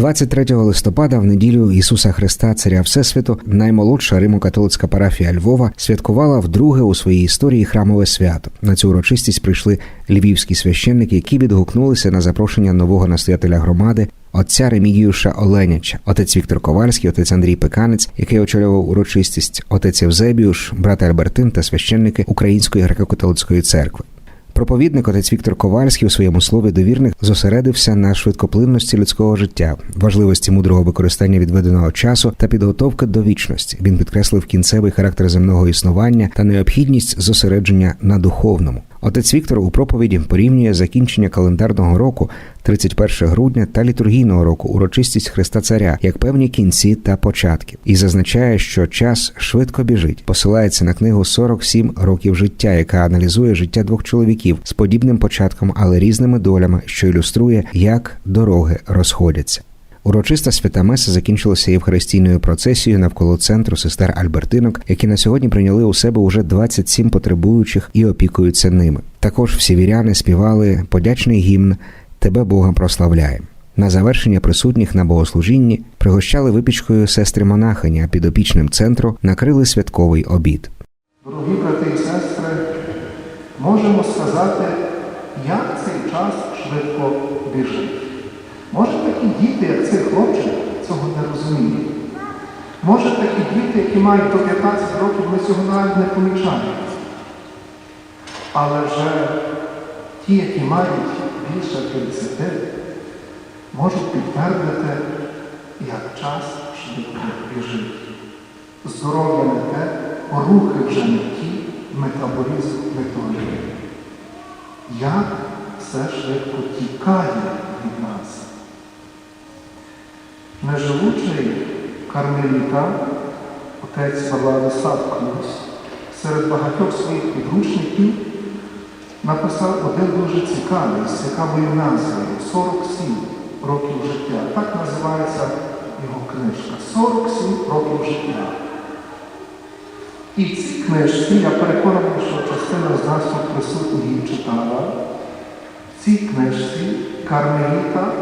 23 листопада, в неділю Ісуса Христа, Царя Всесвіту, наймолодша римо-католицька парафія Львова святкувала вдруге у своїй історії храмове свято. На цю урочистість прийшли львівські священники, які відгукнулися на запрошення нового настоятеля громади. Отця Ремігіюша Оленяча, отець Віктор Ковальський, отець Андрій Пеканець, який очолював урочистість, отець Євзебіуш, брат Альбертин та священники Української греко-католицької церкви. Проповідник отець Віктор Ковальський у своєму слові довірних зосередився на швидкоплинності людського життя, важливості мудрого використання відведеного часу та підготовки до вічності. Він підкреслив кінцевий характер земного існування та необхідність зосередження на духовному. Отець Віктор у проповіді порівнює закінчення календарного року, 31 грудня та літургійного року, урочистість Христа Царя як певні кінці та початки, і зазначає, що час швидко біжить. Посилається на книгу «47 років життя, яка аналізує життя двох чоловіків з подібним початком, але різними долями, що ілюструє, як дороги розходяться. Урочиста свята Меса закінчилася євхаристійною процесією навколо центру сестер Альбертинок, які на сьогодні прийняли у себе уже 27 потребуючих і опікуються ними. Також всі віряни співали подячний гімн Тебе Бога прославляємо. На завершення присутніх на богослужінні пригощали випічкою сестри монахині, а підопічним центру накрили святковий обід. Дорогі брати і сестри, можемо сказати, як цей час швидко біжить. Може такі діти, як цей хлопчик, цього не розуміють. Може такі діти, які мають до 15 років, ми цього навіть не помічаємо. Але вже ті, які мають більше 50, можуть підтвердити, як час швидко біжить. Здоров'я не те, рухи вже не ті, метаболізм не той. Як все швидко тікає від нас. Неживучий кармеліта, отець Владислав Клюс, серед багатьох своїх підручників написав один дуже цікавий, з цікавою назвою 47 років життя. Так називається його книжка. 47 років життя. І в цій книжці, я переконаний, що частина з нас тут її читала, в цій книжці Кармеліта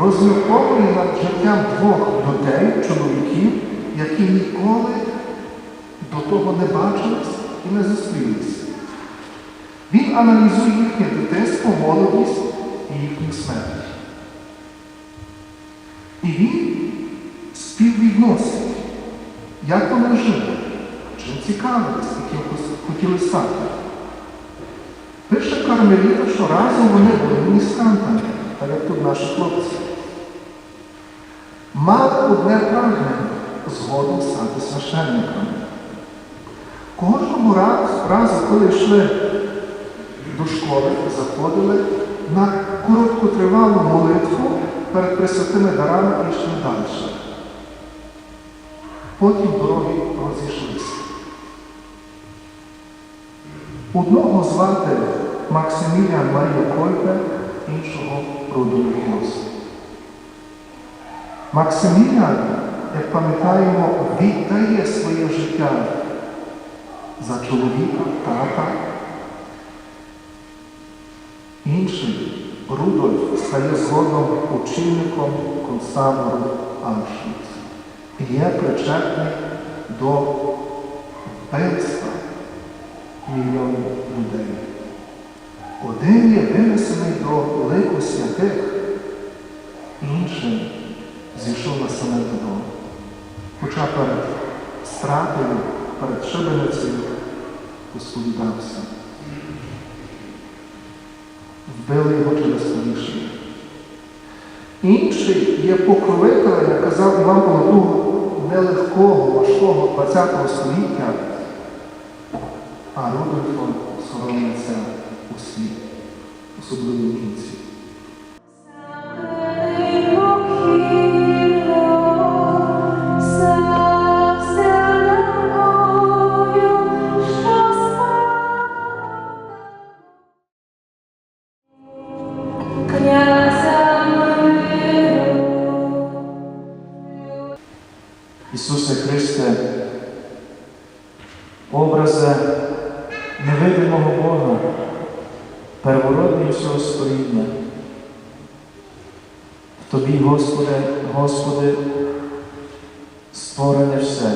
розмірковує над життям двох людей, чоловіків, які ніколи до того не бачились і не зустрілися. Він аналізує їхнє дитинство, молодість і їхню смерть. І він співвідносить, як вони жили, чим цікавились, яким хотіли стати. Пише Кармеліта, що разом вони були міністрантами, так як тут наші хлопці. Мали одне прагнення згодом стати священниками. Кожного разу, коли йшли до школи, заходили на короткотривалу молитву перед присвятими дарами і йшли далі. Потім дороги розійшлися. Одного звати Максиміліан Марія Койпе, іншого Рудольф Гос. Максиміліан, як пам'ятаємо, віддає своє життя за чоловіка, тата. Інший Рудольф стає згодом очільником концтабору Аншвіц і є причетний до вбивства мільйонів людей. Один є винесений до лику святих, інший зійшов на саме додому. Хоча перед стратою, перед шибеницею посповідався. Вбили його через рішення. Інший є покровителем, як казав Іван Павло, нелегкого, важкого ХХ століття, а Рудольфом соромиться усі, особливо німці. Ісусе Христе, образа невидимого Бога, первородний всього створіння. Тобі, Господи, Господи, створене все,